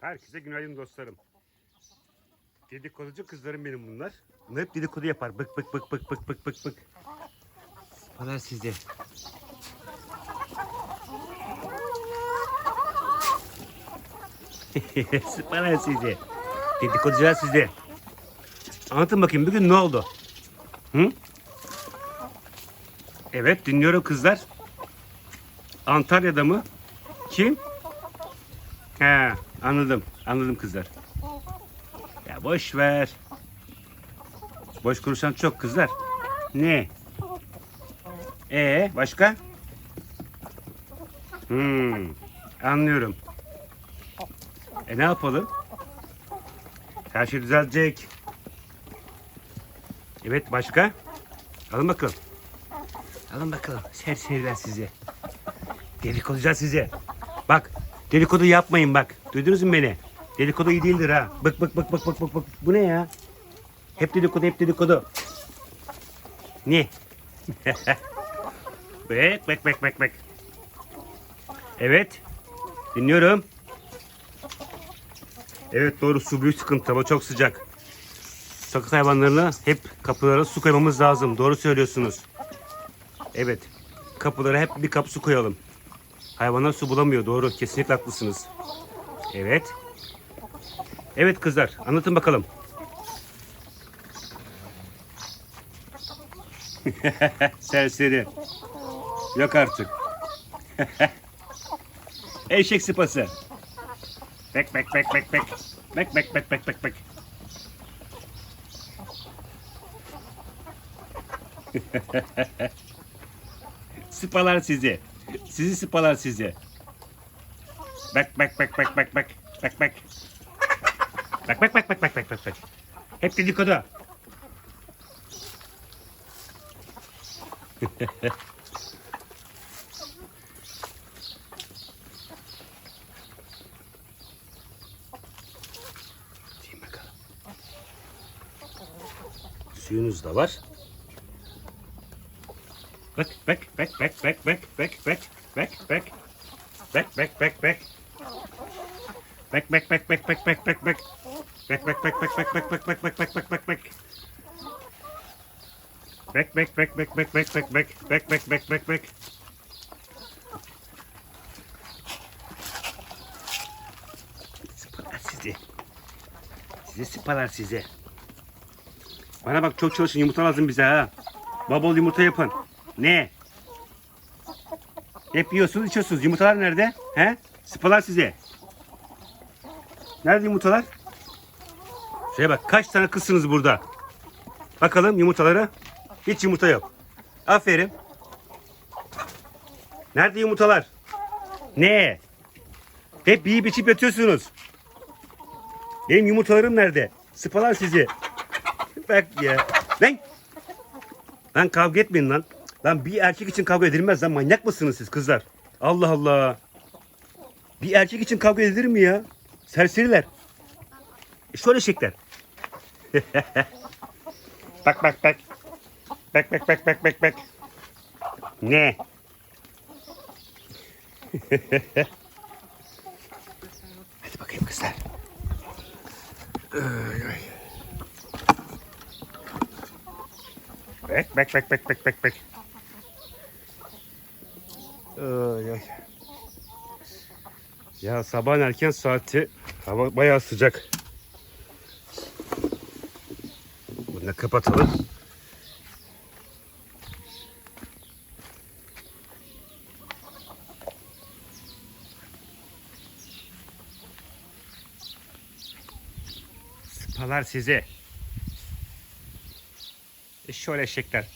Herkese günaydın dostlarım. Dedikoducu kızlarım benim bunlar. Bunlar hep dedikodu yapar. Bık bık bık bık bık bık bık bık. Falan sizde. Falan sizde. Dedikoducular sizde. Anlatın bakayım bugün ne oldu? Hı? Evet dinliyorum kızlar. Antalya'da mı? Kim? He anladım. Anladım kızlar. Ya boş ver. Boş konuşan çok kızlar. Ne? Ee başka? Hmm, anlıyorum. E ne yapalım? Her şey düzelecek. Evet başka? Alın bakalım. Alın bakalım. Serseriler sizi. Dedikoducular size. Bak dedikodu yapmayın bak. Duydunuz mu beni? Dedikodu iyi değildir ha. Bık bık bık bık bık bık bık. Bu ne ya? Hep dedikodu hep dedikodu. Ne? bek bek bek bek bek. Evet. Dinliyorum. Evet doğru su büyük sıkıntı ama çok sıcak. Sokak hayvanlarına hep kapılara su koymamız lazım. Doğru söylüyorsunuz. Evet. Kapılara hep bir kap su koyalım. Hayvanlar su bulamıyor. Doğru. Kesinlikle haklısınız. Evet. Evet kızlar. Anlatın bakalım. Serseri. Yok artık. Eşek sıpası. Bek bek bek bek bek. Bek bek bek bek bek bek. Sıpalar sizi. Sizi sıpalar sizi. Bak bak bak bak bak bak. Bak bak. Bak bak bak bak bak bak bak bak. Hep dedikodu. Suyunuz da var. Bak bak bak bak bak bak bak bak bak bak bak bak bak bak Bak bak bak bak bak bak bak bak Bak bak bak bak bak bak bak bak bak bak bak bak Bak bak bak bak bak bak bak bak bak bak bak bak bak Sıpalar sizi. Size sıpalar size. Bana bak çok çalışın yumurta lazım bize ha. Bol bol yumurta yapın. Ne? Hep yiyorsunuz içiyorsunuz. Yumurtalar nerede? He? Sıpalar size. Nerede yumurtalar? Şuraya bak kaç tane kızsınız burada. Bakalım yumurtalara. Hiç yumurta yok. Aferin. Nerede yumurtalar? Ne? Hep yiyip içip yatıyorsunuz. Benim yumurtalarım nerede? Sıpalar sizi. Bak ya. Lan. Lan kavga etmeyin lan. Lan bir erkek için kavga edilmez lan. Manyak mısınız siz kızlar? Allah Allah. Bir erkek için kavga edilir mi ya? Serseriler. E şöyle şekler. bak bak bak. Bak bak bak bak bak bak. Ne? Hadi bakayım kızlar. Bek bek bek bek bek bek bek. Ya sabahın erken saati hava bayağı sıcak. Bunu da kapatalım. Sıpalar sizi. E şöyle eşekler.